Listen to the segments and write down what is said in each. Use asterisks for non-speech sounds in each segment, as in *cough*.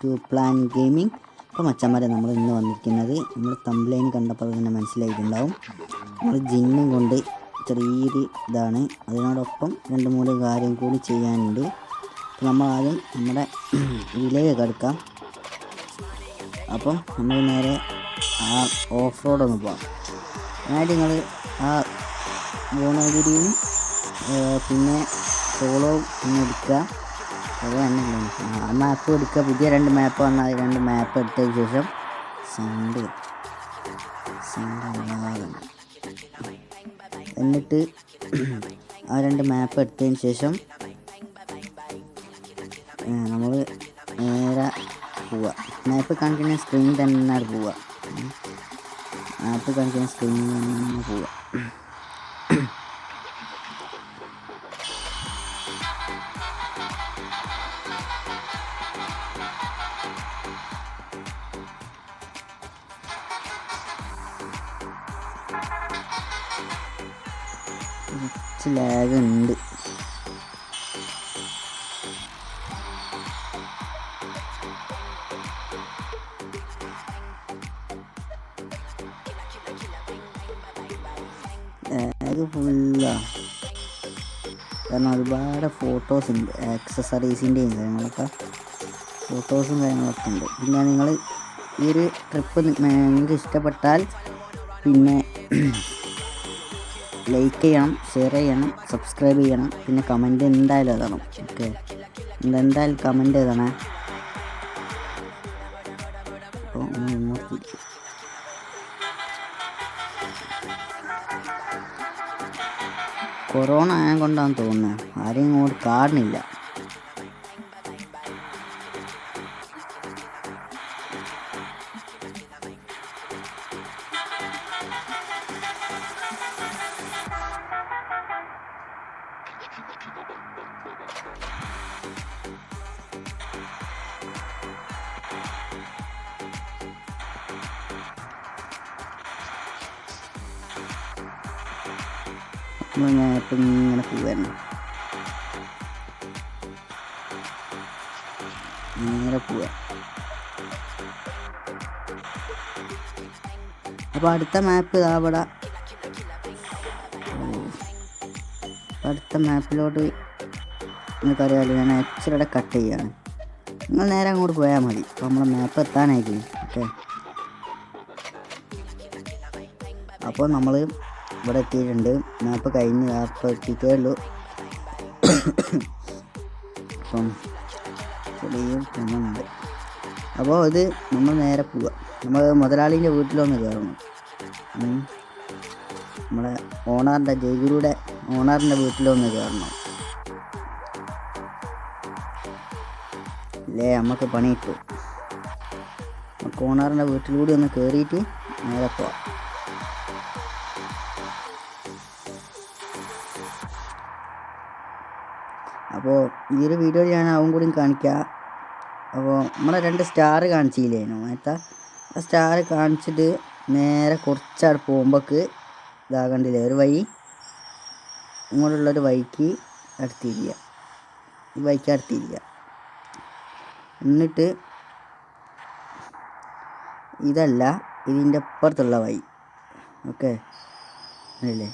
To plan gaming അപ്പോൾ മച്ചന്മാരെ നമ്മൾ ഇന്ന് വന്നിരിക്കുന്നത് നമ്മൾ തമ്പ്ലൈൻ കണ്ടപ്പോൾ തന്നെ മനസ്സിലായിട്ടുണ്ടാവും. നമ്മൾ ജിന്നും കൊണ്ട് ചെറിയൊരു ഇതാണ്. അതിനോടൊപ്പം രണ്ട് മൂന്ന് കാര്യം കൂടി ചെയ്യാനുണ്ട്. അപ്പോൾ നമ്മൾ ആദ്യം നമ്മുടെ *clears throat* വിലയൊക്കെ എടുക്കാം അപ്പം നമ്മൾ നേരെ ആ ഓഫ് റോഡ് ഒന്ന് പോകാം അതിനായിട്ട് നിങ്ങൾ ആ ഗോണഗിരിയും പിന്നെ സോളോ ഒന്ന് എടുക്കുക. അത് തന്നെ ആ മാപ്പ് എടുക്കുക. പുതിയ രണ്ട് മാപ്പ് വന്നാൽ രണ്ട് മാപ്പ് എടുത്തതിന് ശേഷം സൗണ്ട് സൗണ്ട് എന്നിട്ട് ആ രണ്ട് മാപ്പ് എടുത്തതിന് ശേഷം നമ്മൾ നേരെ പോവുക മാപ്പ് കാണിക്കുന്ന സ്ക്രീൻ തന്നെ പോവുക മാപ്പ് കാണിക്കുന്ന സ്ക്രീൻ തന്നെ പോവുക കുറച്ച് ലാഗ് ഉണ്ട്. ലാഗ് ഫുള്ളാ കാരണം ഒരുപാട് ഫോട്ടോസ് ഉണ്ട്. ആക്സസറീസിന്റെയും കാര്യങ്ങളൊക്കെ ഫോട്ടോസും കാര്യങ്ങളൊക്കെ ഉണ്ട്. പിന്നെ നിങ്ങൾ ഈ ഒരു ട്രിപ്പ് നിങ്ങൾക്ക് ഇഷ്ടപ്പെട്ടാൽ പിന്നെ ലൈക്ക് ചെയ്യണം ഷെയർ ചെയ്യണം സബ്സ്ക്രൈബ് ചെയ്യണം പിന്നെ കമന്റ് എന്തായാലും എഴുതണം. ഓക്കെ എന്തായാലും കമന്റ് എഴുതണേ. അപ്പോൾ കൊറോണ ആയ കൊണ്ടാന്ന് തോന്നുന്നത് ആരെയും ഇങ്ങോട്ട് കാണുന്നില്ല. നമ്മൾ മാപ്പ് ഇങ്ങനെ പോവായിരുന്നു നേരെ പോവ. അപ്പോൾ അടുത്ത മാപ്പ് ഇതാ അവിടെ അടുത്ത മാപ്പിലോട്ട് നിങ്ങൾക്കറിയാമല്ലോ ഞാൻ ഇച്ചിരിയുടെ കട്ട് ചെയ്യാണ്. നിങ്ങൾ നേരെ അങ്ങോട്ട് പോയാൽ മതി. അപ്പോൾ നമ്മളെ മാപ്പ് എത്താനായിരിക്കും. ഓക്കെ അപ്പോൾ നമ്മൾ ഇവിടെ എത്തിയിട്ടുണ്ട്. മാപ്പ് കഴിഞ്ഞ് അപ്പോൾ എത്തിയിട്ടേ ഉള്ളൂ. അപ്പം ചെറിയ അപ്പോൾ ഇത് നമ്മൾ നേരെ പോവുക നമ്മൾ മുതലാളിന്റെ വീട്ടിലൊന്ന് കയറണം. നമ്മളെ ഓണറിന്റെ ജയഗുരുയുടെ ഓണറിന്റെ വീട്ടിലൊന്ന് കയറണം. അല്ലേ നമുക്ക് പണി കിട്ടും നമുക്ക് ഓണറിന്റെ വീട്ടിലൂടെ ഒന്ന് കയറിയിട്ട് നേരെ പോവാം. അപ്പോൾ ഈ ഒരു വീഡിയോ ഞാൻ അവൻ കൂടി കാണിക്കാം. അപ്പോൾ നമ്മളെ രണ്ട് സ്റ്റാർ കാണിച്ചില്ലേനു നേരത്തെ ആ സ്റ്റാർ കാണിച്ചിട്ട് നേരെ കുറച്ചവിടെ പോകുമ്പോൾക്ക് ഇതാകണ്ടില്ലേ ഒരു വഴി ഇങ്ങോട്ടുള്ളൊരു വഴിക്ക് അടുത്തിരിക്കുക. ഈ വഴിക്ക് അടുത്തിരിക്കുക. എന്നിട്ട് ഇതല്ല ഇതിന്റെ അപ്പുറത്തുള്ള വഴി. ഓക്കെ? അല്ലേ?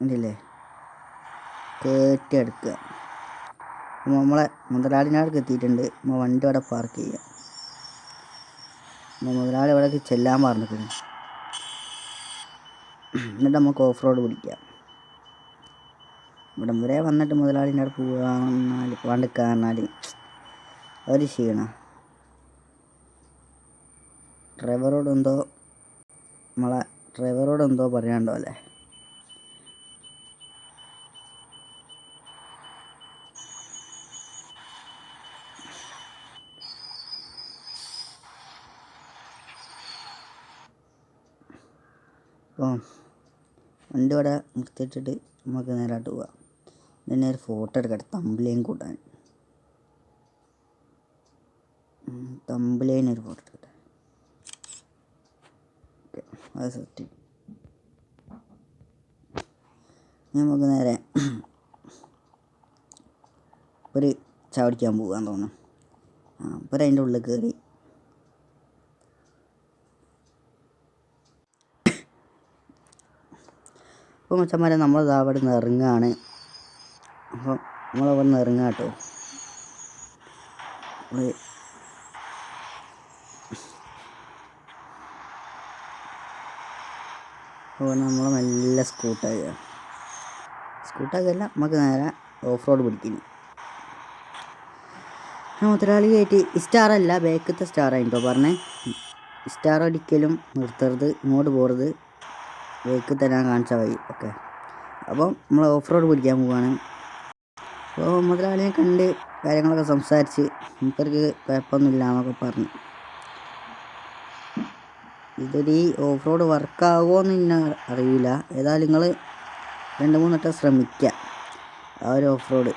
ഉണ്ടല്ലേ കയറ്റിയെടുക്കുക അപ്പോൾ നമ്മളെ മുതലാളിനടുക്ക് എത്തിയിട്ടുണ്ട്. നമ്മൾ വണ്ടി അവിടെ പാർക്ക് ചെയ്യുക നമ്മൾ മുതലാളി അവിടേക്ക് ചെല്ലാൻ പറഞ്ഞിട്ടുണ്ട്. എന്നിട്ട് നമുക്ക് ഓഫ് റോഡ് പിടിക്കാം ഇവിടം വരെ വന്നിട്ട് മുതലാളിന്റെ അവിടെ പോകാന്നാൽ വണ്ടിക്കാന്നാൽ ഒരു ക്ഷീണ. ഡ്രൈവറോട് എന്തോ നമ്മളെ ഡ്രൈവറോട് എന്തോ പറയാണ്ടോ അല്ലേ? അപ്പോൾ വണ്ടി ഇവിടെ നിർത്തിയിട്ടിട്ട് നമുക്ക് നേരായിട്ട് പോവാം. പിന്നെ ഒരു ഫോട്ടോ എടുക്കട്ടെ തമ്പിലേയും കൂട്ടാൻ. തമ്പിലേന് ഒരു ഫോട്ടോ എടുക്കട്ടെ അത് സെറ്റ് നമുക്ക് നേരെ ഒരു ചാവടിക്കാൻ പോകാൻ തോന്നുന്നു. അപ്പോൾ അതിന്റെ ഉള്ളിൽ കയറി അപ്പോൾ മച്ചന്മാരെ നമ്മൾ ഇതാ അവിടെ നിന്ന് ഇറങ്ങുകയാണ് അപ്പം നമ്മളവിടെ നിന്ന് ഇറങ്ങുക കേട്ടോ അപ്പോൾ നമ്മൾ നല്ല സ്കൂട്ടാക്കുക സ്കൂട്ടാക്കല്ല നമുക്ക് നേരെ ഓഫ് റോഡ് പിടിക്കുന്നു മുതലാളി കയറ്റി. സ്റ്റാറല്ല ബേക്കത്തെ ആയിട്ടോ പറഞ്ഞേ. സ്റ്റാർ അടിക്കലും നിർത്തരുത് ഇങ്ങോട്ട് പോകരുത്. ബേക്കിൽ തരാൻ കാണിച്ച വഴി. ഓക്കെ. അപ്പം നമ്മൾ ഓഫ് റോഡ് പിടിക്കാൻ പോവാണ്. അപ്പോൾ മുതലാളിയെ കണ്ട് കാര്യങ്ങളൊക്കെ സംസാരിച്ച് മൂപ്പർക്ക് കുഴപ്പമൊന്നുമില്ല എന്നൊക്കെ പറഞ്ഞു. ഇതൊരു ഓഫ് റോഡ് വർക്കാകുമോയെന്ന് ഇന്നെ അറിയില്ല. ഏതായാലും നിങ്ങൾ രണ്ട് മൂന്ന് വട്ടം ശ്രമിക്കുക ആ ഒരു ഓഫ് റോഡ്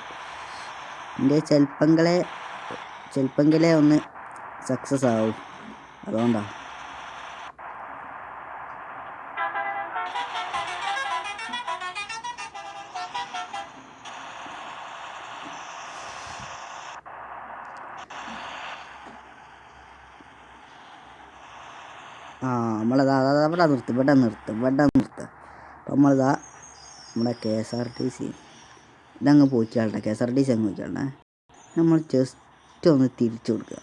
എന്റെ ചിലപ്പങ്ങളെ ചെൽപ്പങ്കിലെ ഒന്ന് സക്സസ് ആവും. അതുകൊണ്ടാണ് ആ നമ്മളതാ അതാ ഇവിടെ നിർത്തും ഇവിടെ നിർത്തും ഇവിടെ നിർത്തുക അപ്പം നമ്മളിതാ നമ്മുടെ K S R T C ഇതങ്ങ് പോയിക്കാളട്ടെ K S R T C അങ്ങ് പോയിക്കാളുടെ നമ്മൾ ജസ്റ്റ് ഒന്ന് തിരിച്ചു കൊടുക്കുക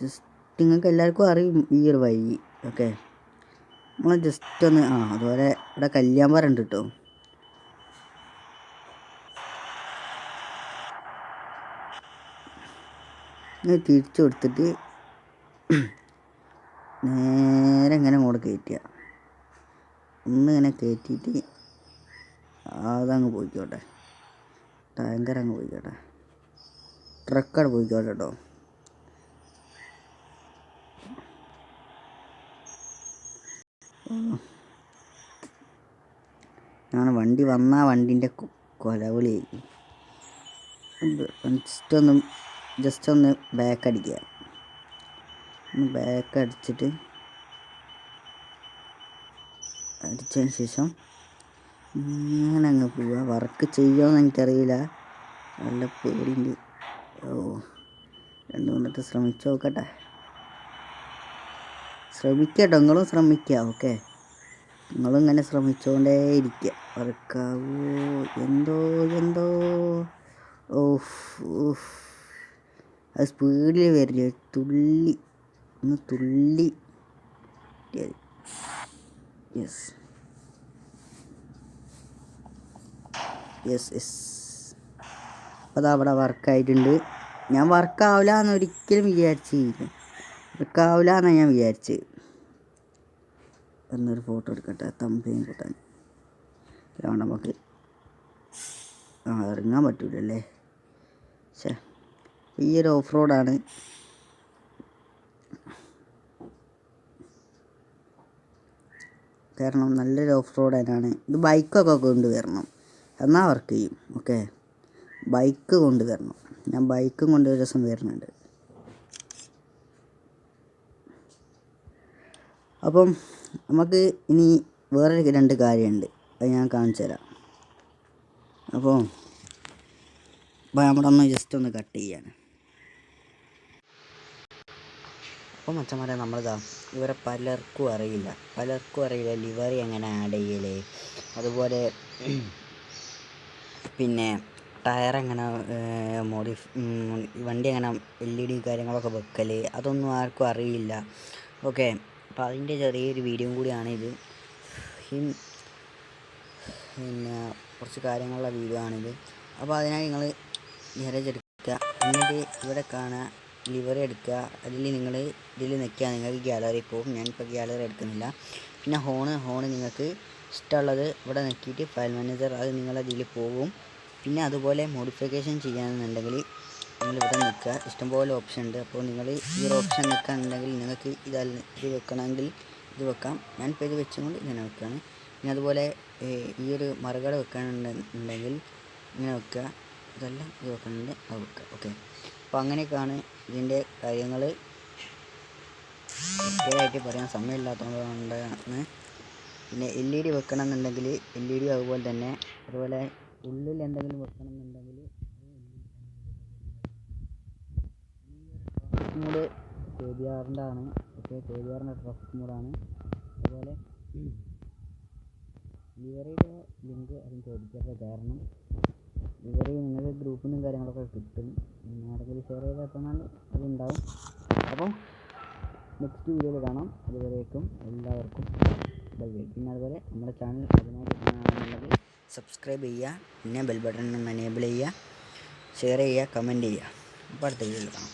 ജസ്റ്റ് നിങ്ങൾക്ക് എല്ലാവർക്കും അറിയും ഈ ഒരു വഴി ഓക്കെ നമ്മൾ ജസ്റ്റ് ഒന്ന് ആ അതുപോലെ ഇവിടെ കല്യാണം ഉണ്ട് കേട്ടോ തിരിച്ചു കൊടുത്തിട്ട് നേരെ ഇങ്ങനെ അങ്ങോട്ട് കയറ്റുക. ഒന്ന് ഇങ്ങനെ കയറ്റിയിട്ട് അതങ്ങ് പോയിക്കോട്ടെ. ടാങ്കർ അങ്ങ് പോയിക്കോട്ടെ. ട്രക്കട് പോയിക്കോട്ടെ കേട്ടോ. ഞാൻ വണ്ടി വന്നാൽ വണ്ടീന്റെ കൊലവിളി ജസ്റ്റ് ഒന്ന് ജസ്റ്റ് ഒന്ന് ബാക്ക് അടിക്കുക. ഒന്ന് ബാക്ക് അടിച്ചിട്ട് അടിച്ചതിന് ശേഷം ഇങ്ങനെ അങ്ങ് പോവുക വർക്ക് ചെയ്യുമോയെന്ന് എനിക്കറിയില്ല. നല്ല പേടിയുണ്ട്. ഓ രണ്ട് മൂന്നിട്ട് ശ്രമിച്ചു നോക്കട്ടെ. ശ്രമിക്കട്ടോ. നിങ്ങളും ശ്രമിക്കുക ഓക്കെ? നിങ്ങളും ഇങ്ങനെ ശ്രമിച്ചുകൊണ്ടേ ഇരിക്കുക വർക്കാവോ എന്തോ എന്തോ. ഓഫ് ഓഫ് അത് സ്പീഡിൽ വരില്ല? തുള്ളി. ഒന്ന് തുള്ളി. യെസ് യെസ് യെസ് അപ്പോൾ അത് അവിടെ വർക്കായിട്ടുണ്ട്. ഞാൻ വർക്കാവില്ല എന്ന് ഒരിക്കലും വിചാരിച്ചില്ല. വർക്കാവില്ല എന്നാണ് ഞാൻ വിചാരിച്ചത് എന്നൊരു ഫോട്ടോ എടുക്കട്ടെ. തമ്പയും കൂട്ടാൻ ഇതാണ് നമുക്ക്. ആ ഇറങ്ങാൻ പറ്റൂലല്ലേ? ഈ ഒരു ഓഫ് റോഡാണ് കാരണം നല്ലൊരു ഓഫ് റോഡ് തന്നെയാണ് ഇത് ബൈക്കൊക്കെ കൊണ്ടുവരണം എന്നാൽ വർക്ക് ചെയ്യും. ഓക്കെ? ബൈക്ക് കൊണ്ടുവരണം ഞാൻ ബൈക്കും കൊണ്ട് ഒരു ദിവസം വരുന്നുണ്ട്. അപ്പം നമുക്ക് ഇനി വേറെ രണ്ട് കാര്യമുണ്ട്. അത് ഞാൻ കാണിച്ചു തരാം. അപ്പോൾ അപ്പോൾ നമ്മുടെ ഒന്ന് ജസ്റ്റ് ഒന്ന് കട്ട് ചെയ്യാണ്. അപ്പോൾ മച്ചന്മാരെ നമ്മളിതാ ഇവരെ പലർക്കും അറിയില്ല. പലർക്കും അറിയില്ല ലിവർ എങ്ങനെ ആഡ് ചെയ്യലേ. അതുപോലെ പിന്നെ ടയർ എങ്ങനെ മോഡിഫ് വണ്ടി എങ്ങനെ എൽ ഇ ഡി കാര്യങ്ങളൊക്കെ വെക്കൽ അതൊന്നും ആർക്കും അറിയില്ല. ഓക്കെ അപ്പം അതിന്റെ ചെറിയൊരു വീഡിയോ കൂടിയാണ് ഇത്. പിന്നെ കുറച്ച് കാര്യങ്ങളുള്ള വീഡിയോ ആണിത്. അപ്പോൾ അതിനായി നിങ്ങൾ നേരെ ചെടുക്കുക എന്നിട്ട് ഇവിടെ കാണുക. ലിവർ എടുക്കുക. അതിൽ നിങ്ങൾ ഇതിൽ നിൽക്കുക. നിങ്ങൾക്ക് ഗ്യാലറി പോകും. ഞാനിപ്പോൾ ഗ്യാലറി എടുക്കുന്നില്ല. പിന്നെ ഹോണ് ഹോണ് നിങ്ങൾക്ക് ഇഷ്ടമുള്ളത് ഇവിടെ നിൽക്കിയിട്ട് ഫയൽ മാനേജർ അത് നിങ്ങളതിൽ പോകും. പിന്നെ അതുപോലെ മോഡിഫിക്കേഷൻ ചെയ്യാമെന്നുണ്ടെങ്കിൽ നിങ്ങൾ ഇവിടെ നിൽക്കുക. ഇഷ്ടംപോലെ ഓപ്ഷൻ ഉണ്ട്. അപ്പോൾ നിങ്ങൾ ഈ ഒരു ഓപ്ഷൻ നിൽക്കുകയാണെന്നുണ്ടെങ്കിൽ നിങ്ങൾക്ക് ഇതല്ല ഇത് വെക്കണമെങ്കിൽ ഇത് വെക്കാം. ഞാനിപ്പോൾ ഇത് വെച്ചുകൊണ്ട് ഇങ്ങനെ വെക്കുകയാണ്. പിന്നെ അതുപോലെ ഈ ഒരു മറുകട വെക്കാനുണ്ടെങ്കിൽ ഇങ്ങനെ വെക്കുക. ഇതെല്ലാം ഇത് വെക്കണമെങ്കിൽ അത് വെക്കുക. ഓക്കെ. അപ്പോൾ അങ്ങനെയൊക്കെയാണ് ഇതിന്റെ കാര്യങ്ങൾ കൃത്യമായിട്ട് പറയാൻ സമയമില്ലാത്തതുകൊണ്ടാണ്. പിന്നെ എൽ ഇ ഡി വെക്കണം എന്നുണ്ടെങ്കിൽ എൽ ഇ ഡി അതുപോലെ തന്നെ അതുപോലെ ഉള്ളിൽ എന്തെങ്കിലും വെക്കണം എന്നുണ്ടെങ്കിൽ മൂഡ് കെ ബി ആറിന്റെ ആണ് പക്ഷേ കെ ബി ആറിന്റെ മൂഡാണ് അതുപോലെ ലിവറിയുടെ ലിങ്ക് അതിന് ചോദിക്കാത്ത കാരണം ലിവറി നിങ്ങളുടെ ഗ്രൂപ്പിൽ നിന്നും കാര്യങ്ങളൊക്കെ കിട്ടും. പിന്നെ ആരെങ്കിലും ഷെയർ ചെയ്ത് തന്നാൽ അതുണ്ടാവും. അപ്പം നെക്സ്റ്റ് വീഡിയോയിൽ കാണാം. അതുവരേക്കും എല്ലാവർക്കും ബൈ പിന്നെ അതുപോലെ നമ്മുടെ ചാനൽ അതിനായിട്ട് കാണുകയാണെന്നുണ്ടെങ്കിൽ സബ്സ്ക്രൈബ് ചെയ്യുക. പിന്നെ ബെൽ ബട്ടൺ എനേബിൾ ചെയ്യുക. ഷെയർ ചെയ്യുക. കമന്റ് ചെയ്യുക. അപ്പോൾ അടുത്ത വീഡിയോയിൽ കാണാം.